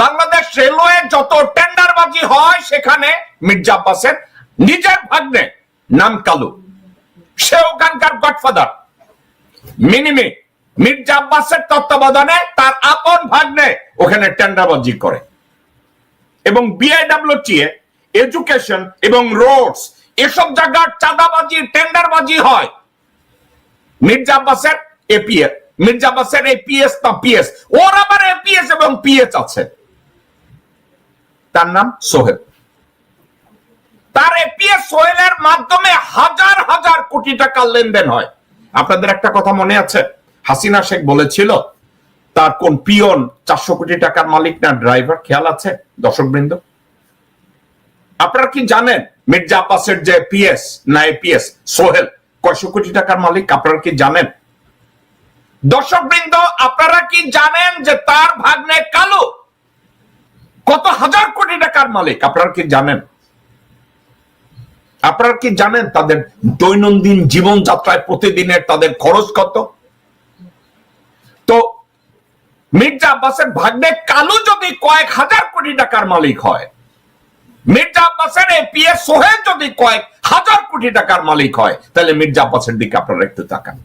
Bangladesh railway যত টেন্ডারবাজি হয় সেখানে মির্জা আব্বাসের নিজের ভাগ্নে নাম কালু। সে ওখানকার গডফাদার। মিনিমি মির্জা আব্বাসের তত্ত্বাবধানে তার আপন ভাগ্নে ওখানে টেন্ডারবাজি করে। এবং বিআইডব্লিউটিএ এডুকেশন এবং রোডস এসব জায়গার চাঁদাবাজি, টেন্ডারবাজি হয়। মির্জা আব্বাসের এপিএস মির্জা আব্বাসের এপিএস না পিএস ওর আবার এপিএস এবং পিএস আছে। তার নাম সোহেল। তার এপিএস সোহেলের মাধ্যমে হাজার হাজার কোটি টাকার লেনদেন হয়। আপনাদের একটা কথা মনে আছে? হাসিনা শেখ বলেছিল, তার কোন পিয়ন চারশো কোটি টাকার মালিক না, ড্রাইভার, খেয়াল আছে দর্শক বৃন্দ আপনারা কি জানেন, মির্জা আব্বাসের যে পিএস না এপিএস, সোহেল, কয়শো কোটি টাকার মালিক? আপনারা কি জানেন? দর্শক বৃন্দ আপনারা কি জানেন যে তার ভাগ্নে কোটি টাকার মালিক, আপনারা কি জানেন? আপনারা কি জানেন তাদের দৈনন্দিন জীবনযাত্রায় প্রতিদিনের তাদের খরচ কত? তো মির্জা আব্বাসের ভাগ্নে কালো যদি কয়েক হাজার কোটি টাকার মালিক হয়, মির্জা আব্বাসের এপিএস সোহেল যদি কয়েক হাজার কোটি টাকার মালিক হয়, তাহলে মির্জা আব্বাসের দিকে আপনারা একটু তাকান।